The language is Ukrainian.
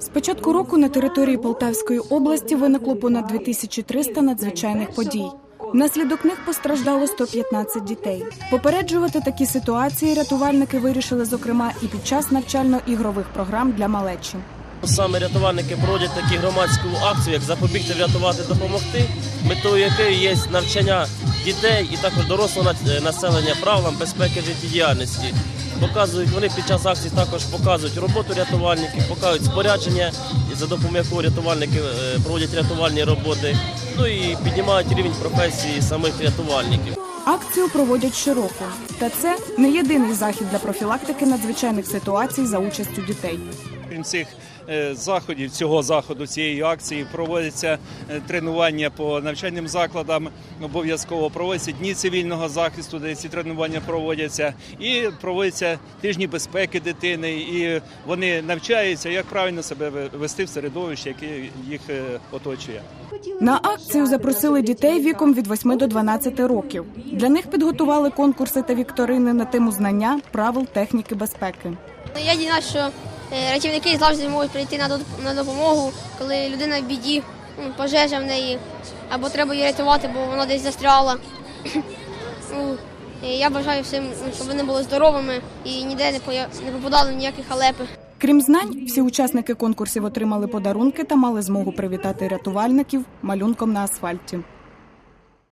З початку року на території Полтавської області виникло понад 2300 надзвичайних подій. Внаслідок них постраждало 115 дітей. Попереджувати такі ситуації рятувальники вирішили, зокрема, і під час навчально-ігрових програм для малечі. Саме рятувальники проводять таку громадську акцію, як запобігти, врятувати, допомогти, метою якої є навчання дітей і також дорослого населення правилам безпеки життєдіяльності. Показують вони під час акції також показують роботу рятувальників, показують спорядження, за допомогою якого рятувальники е, проводять рятувальні роботи. Ну і піднімають рівень професії самих рятувальників. Акцію проводять щороку, та це не єдиний захід для профілактики надзвичайних ситуацій за участю дітей. Крім цих е, заходів, цього заходу, цієї акції проводяться е, тренування по навчальним закладам. Обов'язково проводяться дні цивільного захисту, де ці тренування проводяться, і проводяться тижні безпеки дитини. І вони навчаються, як правильно себе ве- вести в середовищі, яке їх е, оточує. На акцію запросили дітей віком від 8 до 12 років. Для них підготували конкурси та вікторини на тему знання правил техніки безпеки. Ну, Я дізнався, що рятівники завжди можуть прийти на доп- на допомогу, коли людина в біді, ну, пожежа в неї, або треба її рятувати, бо вона десь застряла. Ну, Я бажаю всім, щоб вони були здоровими і ніде не попадали ніякі халепи. Крім знань, всі учасники конкурсів отримали подарунки та мали змогу привітати рятувальників малюнком на асфальті.